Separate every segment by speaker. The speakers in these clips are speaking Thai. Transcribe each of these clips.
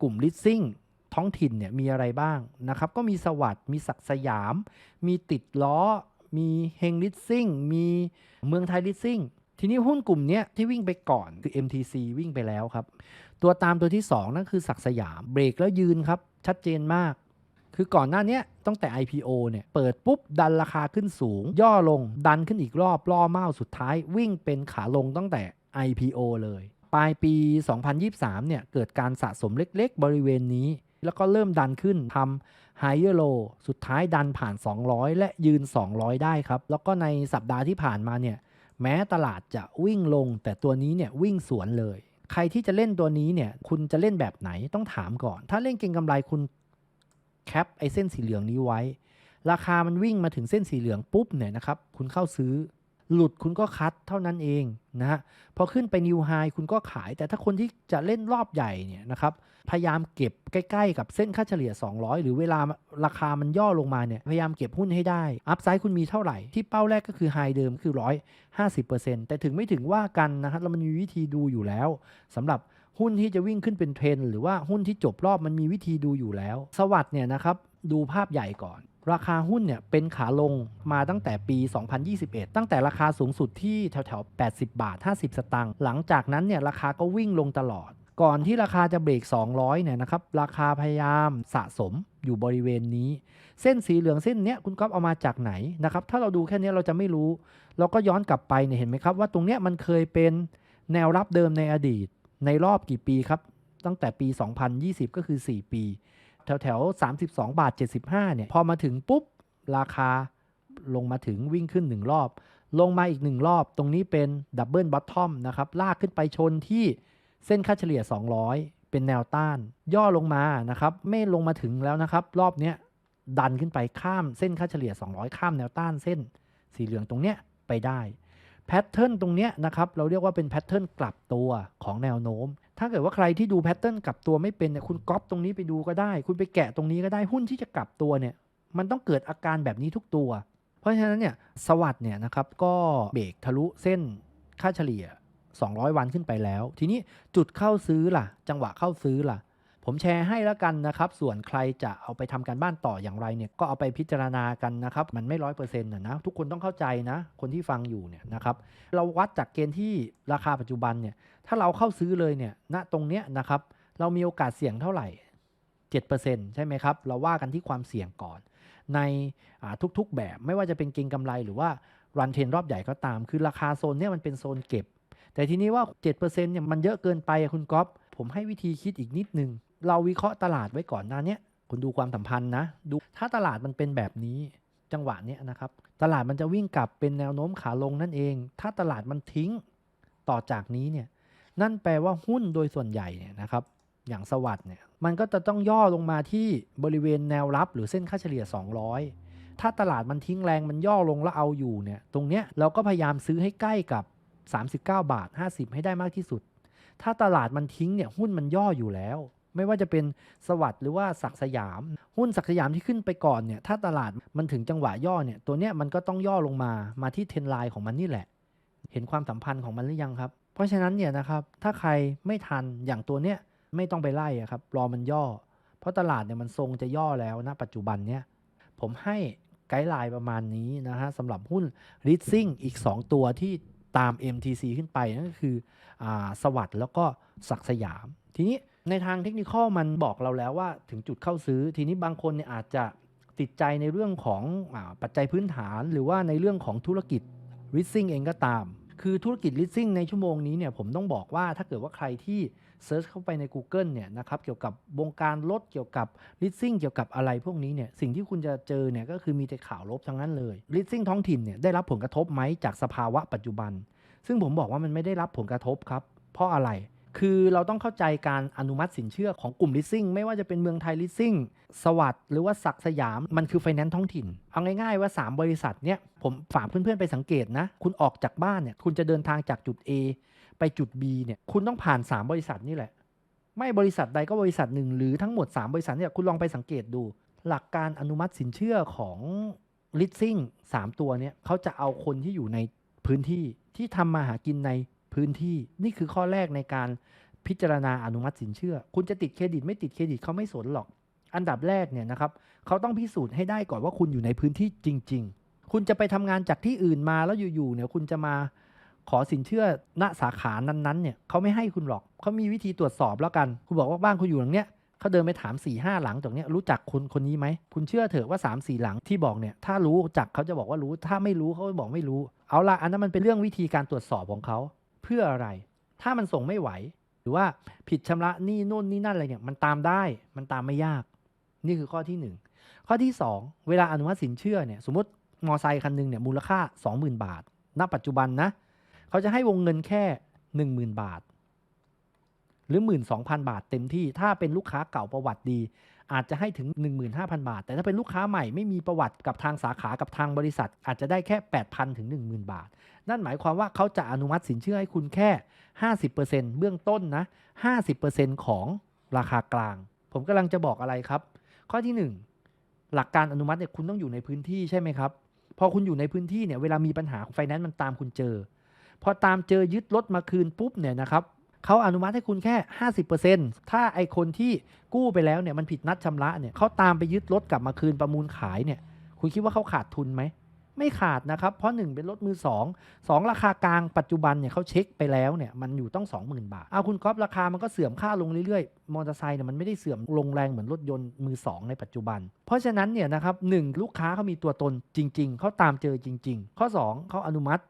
Speaker 1: กลุ่มลิสซิ่งท้องถิ่นเนี่ยมีอะไรบ้างนะครับ ก็มีสวัสด์มีศักสยาม มีติดล้อ มีเฮงลิสซิ่ง มีเมืองไทยลิสซิ่ง ทีนี้หุ้นกลุ่มเนี้ยที่วิ่งไปก่อนคือ MTC วิ่งไปแล้วครับ ตัวตามตัวที่ 2 นั่นคือศักสยาม เบรกแล้วยืนครับ ชัดเจนมาก คือก่อนหน้านี้ตั้งแต่ IPO เนี่ยเปิดปุ๊บ ดันราคาขึ้นสูง ย่อลงดันขึ้นอีกรอบล่อเมาสุดท้าย วิ่งเป็นขาลงตั้งแต่ IPO เลย ปลายปี 2023 เนี่ย เกิดการสะสมเล็กๆ บริเวณนี้ แล้วก็เริ่มดันขึ้นทำ higher low สุดท้ายดันผ่าน 200 และยืน 200 ได้ครับ แล้วก็ในสัปดาห์ที่ผ่านมาเนี่ย แม้ตลาดจะวิ่งลง แต่ตัวนี้เนี่ยวิ่งสวนเลย ใครที่จะเล่นตัวนี้เนี่ย คุณจะเล่นแบบไหนต้องถามก่อน ถ้าเล่นเก็งกำไรคุณแคปไอเส้นสีเหลืองนี้ไว้ ราคามันวิ่งมาถึงเส้นสีเหลืองปุ๊บเนี่ยนะครับ คุณเข้าซื้อ หลุดคุณก็คัดเท่านั้นเองนะฮะพอขึ้นไปนิวไฮคุณก็ขาย แต่ถ้าคนที่จะเล่นรอบใหญ่เนี่ยนะครับพยายามเก็บใกล้ ๆ กับเส้นค่าเฉลี่ย 200 หรือเวลาราคามันย่อลงมาเนี่ยพยายามเก็บหุ้นให้ได้ อัพไซด์คุณมีเท่าไหร่ ที่เป้าแรกก็คือไฮเดิมคือ 150%แต่ถึงไม่ถึงว่ากันนะครับแล้วมันมีวิธีดูอยู่แล้วสำหรับหุ้นที่จะวิ่งขึ้นเป็นเทรนหรือว่าหุ้นที่จบรอบมันมีวิธีดูอยู่แล้ว สวัสด์เนี่ยนะครับดูภาพใหญ่ก่อน ราคาหุ้นเนี่ยเป็นขาลงมาตั้งแต่ปี 2021 ตั้งแต่ราคาสูงสุดที่แถวๆ 80 บาท 50 สตางค์ หลังจากนั้นเนี่ยราคาก็วิ่งลงตลอด ก่อนที่ราคาจะเบรก 200 เนี่ยนะครับ ราคาพยายามสะสมอยู่บริเวณนี้ เส้นสีเหลืองเส้นเนี้ยคุณก๊อฟเอามาจากไหนนะครับ ถ้าเราดูแค่นี้เราจะไม่รู้ เราก็ย้อนกลับไปเนี่ยเห็นไหมครับว่าตรงเนี้ยมันเคยเป็นแนวรับเดิมในอดีต ในรอบกี่ปีครับ ตั้งแต่ปี 2020 ก็คือ 4 ปี แถวแถว32 บาท 75 เนี่ย พอมาถึงปุ๊บ ราคาลงมาถึงวิ่งขึ้น 1 รอบ ลงมาอีก 1 รอบ ตรงนี้เป็นดับเบิลบอททอมนะครับ ลากขึ้นไปชนที่เส้นค่าเฉลี่ย 200 เป็นแนวต้าน ย่อลงมานะครับ ไม่ลงมาถึงแล้วนะครับ รอบเนี้ยดันขึ้นไปข้ามเส้นค่าเฉลี่ย 200 ข้ามแนวต้านเส้นสีเหลืองตรงเนี้ยไปได้แพทเทิร์นตรงเนี้ยนะครับ เราเรียกว่าเป็นแพทเทิร์นกลับตัวของแนวโน้ม ถ้าเกิดว่าใครที่ดูแพทเทิร์นกลับตัวไม่เป็นเนี่ยคุณก๊อปตรงนี้ไปดูก็ได้ คุณไปแกะตรงนี้ก็ได้หุ้นที่จะกลับตัวเนี่ย มันต้องเกิดอาการแบบนี้ทุกตัว เพราะฉะนั้นเนี่ยสวัสด์เนี่ยนะครับก็เบรกทะลุเส้นค่าเฉลี่ย 200 วันขึ้นไปแล้ว ทีนี้จุดเข้าซื้อล่ะ จังหวะเข้าซื้อล่ะ ผมแชร์ให้แล้วกันนะครับ ส่วนใครจะเอาไปทำการบ้านต่ออย่างไรเนี่ยก็เอาไปพิจารณากันนะครับ มันไม่ร้อยเปอร์เซ็นต์นะนะทุกคนต้องเข้าใจนะ คนที่ฟังอยู่เนี่ยนะครับเราวัดจากเกณฑ์ที่ราคาปัจจุบันเนี่ยถ้าเราเข้าซื้อเลยเนี่ยณตรงเนี้ยนะครับเรามีโอกาสเสี่ยงเท่าไหร่ 7%ใช่ไหมครับ เราว่ากันที่ความเสี่ยงก่อน ในทุกๆแบบไม่ว่าจะเป็นเก็งกำไรหรือว่ารันเทรนรอบใหญ่ก็ตาม คือราคาโซนเนี่ยมันเป็นโซนเก็บ แต่ทีนี้ว่า 7%เนี่ยมันเยอะเกินไปคุณก๊อฟผมให้วิธีคิดอีกนิดนึง เราวิเคราะห์ตลาดไว้ก่อนหน้าเนี้ยคุณดูความสัมพันธ์นะ ดูถ้าตลาดมันเป็นแบบนี้จังหวะเนี้ยนะครับ ตลาดมันจะวิ่งกลับเป็นแนวโน้มขาลงนั่นเอง ถ้าตลาดมันทิ้งต่อจากนี้เนี่ย นั่นแปลว่าหุ้นโดยส่วนใหญ่เนี่ยนะครับ อย่างสวัสด์เนี่ย มันก็จะต้องย่อลงมาที่บริเวณแนวรับหรือเส้นค่าเฉลี่ย 200 ถ้าตลาดมันทิ้งแรงมันย่อลงแล้วเอาอยู่เนี่ย ตรงเนี้ยเราก็พยายามซื้อให้ใกล้กับ 39 บาท 50 ให้ได้มากที่สุด ถ้าตลาดมันทิ้งเนี่ยหุ้นมันย่ออยู่แล้ว ไม่ว่าจะเป็นสวัสด์หรือว่าศักสยาม หุ้นศักสยามที่ขึ้นไปก่อนเนี่ยถ้าตลาดมันถึงจังหวะย่อเนี่ยตัวเนี้ยมันก็ต้องย่อลงมามาที่เทนไลน์ของมันนี่แหละ เห็นความสัมพันธ์ของมันหรือยังครับ เพราะฉะนั้นเนี่ยนะครับถ้าใครไม่ทันอย่างตัวเนี้ยไม่ต้องไปไล่ครับรอมันย่อ เพราะตลาดเนี่ยมันทรงจะย่อแล้วนะปัจจุบันเนี่ยผมให้ไกด์ไลน์ประมาณนี้นะฮะสำหรับหุ้น r i z i n g อีก 2 ตัวที่ตาม MTC ขึ้นไปนั่นก็คืออสวัสด์แล้วก็ศักสยาม ทีนี้ ในทางเทคนิคมันบอกเราแล้วว่าถึงจุดเข้าซื้อ ทีนี้บางคนเนี่ยอาจจะติดใจในเรื่องของอปัจจัยพื้นฐาน หรือว่าในเรื่องของธุรกิจ r i z i n g เองก็ตาม คือธุรกิจ r i z i n g ในชั่วโมงนี้เนี่ยผมต้องบอกว่าถ้าเกิดว่าใครที่เซิร์ชเข้าไปใน Google เนี่ยนะครับเกี่ยวกับวงการรถเกี่ยวกับ l e a s i n g เกี่ยวกับอะไรพวกนี้เนี่ยสิ่งที่คุณจะเจอเนี่ยก็คือมีแต่ข่าวลบทั้งนั้นเลย l e a s i n g ท้องถิ่นเนี่ยได้รับผลกระทบไหมจากสภาวะปัจจุบัน ซึ่งผมบอกว่ามันไม่ได้รับผลกระทบครับเพราะอะไร คือเราต้องเข้าใจการอนุมัติสินเชื่อของกลุ่ม leasing ไม่ว่าจะเป็นเมืองไทย leasing สวัสด์หรือว่าศักสยามมันคือไฟแนนซ์ท้องถิ่น เอาง่ายๆว่า 3 บริษัทเนี่ยผมฝากเพื่อนๆไปสังเกตนะ คุณออกจากบ้านเนี่ยคุณจะเดินทางจากจุด A ไปจุด B เนี่ยคุณต้องผ่าน 3 บริษัทนี่แหละ ไม่บริษัทใดก็บริษัทหนึ่งหรือทั้งหมด 3 บริษัทเนี่ยคุณลองไปสังเกตดู หลักการอนุมัติสินเชื่อของ leasing 3ตัวเนี่ยเขาจะเอาคนที่อยู่ในพื้นที่ที่ทำมาหากินใน พื้นที่นี่คือข้อแรกในการพิจารณาอนุมัติสินเชื่อ คุณจะติดเครดิตไม่ติดเครดิตเขาไม่สนหรอก อันดับแรกเนี่ยนะครับเขาต้องพิสูจน์ให้ได้ก่อนว่าคุณอยู่ในพื้นที่จริง ๆ คุณจะไปทำงานจากที่อื่นมาแล้วอยู่ๆเนี่ยคุณจะมาขอสินเชื่อณสาขานั้นๆเนี่ยเขาไม่ให้คุณหรอกเขามีวิธีตรวจสอบแล้วกัน คุณบอกว่าบ้านคุณอยู่หลังเนี้ยเขาเดินไปถาม4ี่ห้าหลังตรงเนี้ยรู้จักคนคนนี้ไหม คุณเชื่อเถอะว่า3ามสี่หลังที่บอกเนี่ยถ้ารู้จักเขาจะบอกว่ารู้ถ้าไม่รู้เขาจะบอกไม่รู้ เอาละอันนั้นมันเป็นเรื่องวิธีการตรวจสอบของเขา เพื่ออะไร ถ้ามันส่งไม่ไหว หรือว่าผิดชำระหนี้นู่นนี่นั่นอะไรเนี่ยมันตามได้มันตามไม่ยาก นี่คือข้อที่หนึ่งข้อที่สองเวลาอนุมัติสินเชื่อเนี่ยสมมติมอไซค์คันหนึ่งเนี่ยมูลค่า 20,000 บาท ณ ปัจจุบันนะเขาจะให้วงเงินแค่ 10,000 บาท หรือ 12,000 บาทเต็มที่ถ้าเป็นลูกค้าเก่าประวัติดี อาจจะให้ถึง 15,000 บาท แต่ถ้าเป็นลูกค้าใหม่ไม่มีประวัติกับทางสาขากับทางบริษัท อาจจะได้แค่ 8,000 ถึง 10,000 บาท นั่นหมายความว่าเขาจะอนุมัติสินเชื่อให้คุณแค่ 50%เบื้องต้นนะ 50%ของราคากลาง ผมกำลังจะบอกอะไรครับ ข้อที่ 1 หลักการอนุมัติเนี่ยคุณต้องอยู่ในพื้นที่ใช่ไหมครับพอคุณอยู่ในพื้นที่เนี่ยเวลามีปัญหาไฟแนนซ์มันตามคุณเจอ พอตามเจอยึดรถมาคืนปุ๊บเนี่ยนะครับ เขาอนุมัติให้คุณแค่ 50%ถ้าไอคนที่กู้ไปแล้วเนี่ยมันผิดนัดชำระเนี่ยเขาตามไปยึดรถกลับมาคืนประมูลขายเนี่ย คุณคิดว่าเขาขาดทุนไหม ไม่ขาดนะครับ เพราะ 1 เป็นรถมือ 2 2 ราคากลางปัจจุบันเนี่ยเขาเช็คไปแล้วเนี่ยมันอยู่ต้อง 20,000 บาท เอาคุณก๊อฟราคามันก็เสื่อมค่าลงเรื่อยๆ มอเตอร์ไซค์เนี่ยมันไม่ได้เสื่อมลงแรงเหมือนรถยนต์มือ 2 ในปัจจุบัน เพราะฉะนั้นเนี่ยนะครับหนึ่งลูกค้าเขามีตัวตนจริง ๆเขาตามเจอจริง ๆ ข้อ 2เขาอนุมัติ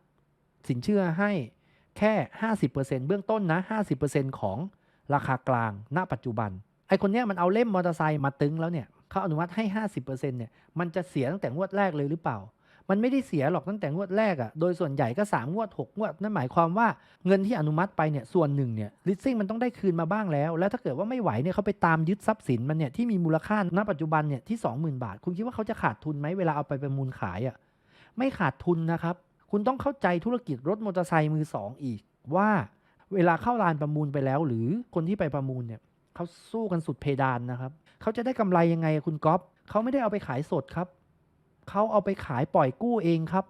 Speaker 1: สินเชื่อให้ แค่ 50%เบื้องต้นนะ 50%ของราคากลางณปัจจุบัน ไอคนเนี้ยมันเอาเล่มมอเตอร์ไซค์มาตึงแล้วเนี่ยเขาอนุมัติให้ 50%เนี่ยมันจะเสียตั้งแต่งวดแรกเลยหรือเปล่า มันไม่ได้เสียหรอกตั้งแต่งวดแรกอะ่ะโดยส่วนใหญ่ก็ 3 งวด 6 งวด นั่นหมายความว่าเงินที่อนุมัติไปเนี่ยส่วนหนึ่งเนี่ยลิสซิ่งมันต้องได้คืนมาบ้างแล้ว แล้วถ้าเกิดว่าไม่ไหวเนี่ยเขาไปตามยึดทรัพย์สินมันเนี่ยที่มีมูลค่าณปัจจุบันเนี่ยที่ 20,000 บาท คุณคิดว่าเขาจะขาดทุนไหมเวลาเอาไปประมูลขายอะ่ะไม่ขาดทุนนะครับ คุณต้องเข้าใจธุรกิจรถมอเตอร์ไซค์มือสองอีก ว่าเวลาเข้าลานประมูลไปแล้ว หรือคนที่ไปประมูลเนี่ยเขาสู้กันสุดเพดานนะครับเขาจะได้กำไรยังไงคุณก๊อฟเขาไม่ได้เอาไปขายสดครับเขาเอาไปขายปล่อยกู้เองครับ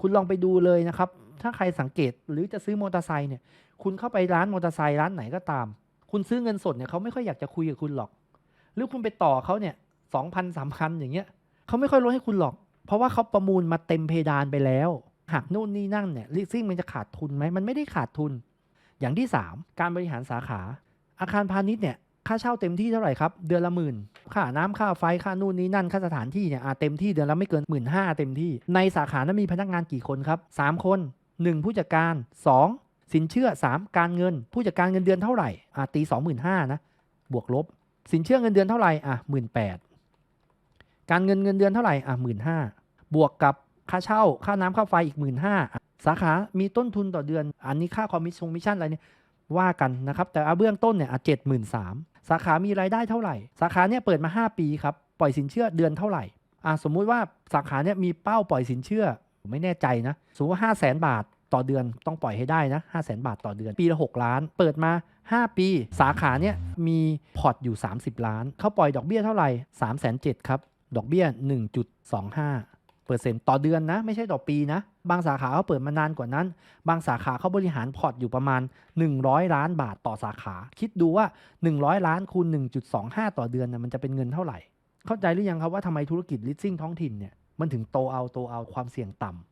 Speaker 1: คุณลองไปดูเลยนะครับ ถ้าใครสังเกตหรือจะซื้อมอเตอร์ไซค์เนี่ย คุณเข้าไปร้านมอเตอร์ไซค์ร้านไหนก็ตาม คุณซื้อเงินสดเนี่ยเขาไม่ค่อยอยากจะคุยกับคุณหรอก หรือคุณไปต่อเขาเนี่ยสองพันสามพันอย่างเงี้ยเขาไม่ค่อยลดให้คุณหรอก เพราะว่าเขาประมูลมาเต็มเพดานไปแล้ว หากนู่นนี่นั่นเนี่ยลิสซิ่งมันจะขาดทุนไหมมันไม่ได้ขาดทุน อย่างที่ 3 การบริหารสาขา อาคารพาณิชย์เนี่ยค่าเช่าเต็มที่เท่าไหร่ครับ เดือนละหมื่น ค่าน้ำค่าไฟ ค่านู่นนี่นั่น ค่าสถานที่เนี่ยอะเต็มที่เดือนละไม่เกินหมื่นห้าเต็มที่ ในสาขานั้นมีพนักงานกี่คนครับ 3 คน 1 ผู้จัดการ 2 สินเชื่อ 3 การเงิน ผู้จัดการเงินเดือนเท่าไหร่อะตี25,000นะ บวกลบ สินเชื่อเงินเดือนเท่าไหร่อะหมื่นแปดการเงินเงินเดือนเท่าไหร่อะหมื่นห้า บวกกับค่าเช่า ค่าน้ำค่าไฟอีกหมื่นห้าสาขา มีต้นทุนต่อเดือน อันนี้ค่าคอมมิชชั่นมิชชั่นอะไรเนี่ยว่ากันนะครับ แต่เอาเบื้องต้นเนี่ยเจ็ดหมื่นสามสาขามีรายได้เท่าไหร่ สาขาเนี่ยเปิดมา 5 ปีครับ ปล่อยสินเชื่อเดือนเท่าไหร่อ่าสมมุติว่าสาขาเนี่ยมีเป้าปล่อยสินเชื่อผมไม่แน่ใจนะสมมติว่าห้าแสนบาทต่อเดือนต้องปล่อยให้ได้นะห้าแสนบาทต่อเดือน ปีละ6ล้าน เปิดมา 5 ปี สาขาเนี่ยมีพอร์ตอยู่ 30 ล้าน เขาปล่อยดอกเบี้ยเท่าไหร่3 7 0 0 0ครับ ดอกเบี้ย 1.25 ต่อเดือนนะ ไม่ใช่ต่อปีนะ บางสาขาเขาเปิดมานานกว่านั้น บางสาขาเขาบริหารพอร์ตอยู่ประมาณ 100 ล้านบาทต่อสาขา คิดดูว่า 100 ล้านคูณ 1.25 ต่อเดือนนะมันจะเป็นเงินเท่าไหร่ เข้าใจหรือยังครับว่าทำไมธุรกิจลิสซิ่งท้องถิ่นเนี่ยมันถึงโตเอาโตเอาความเสี่ยงต่ำ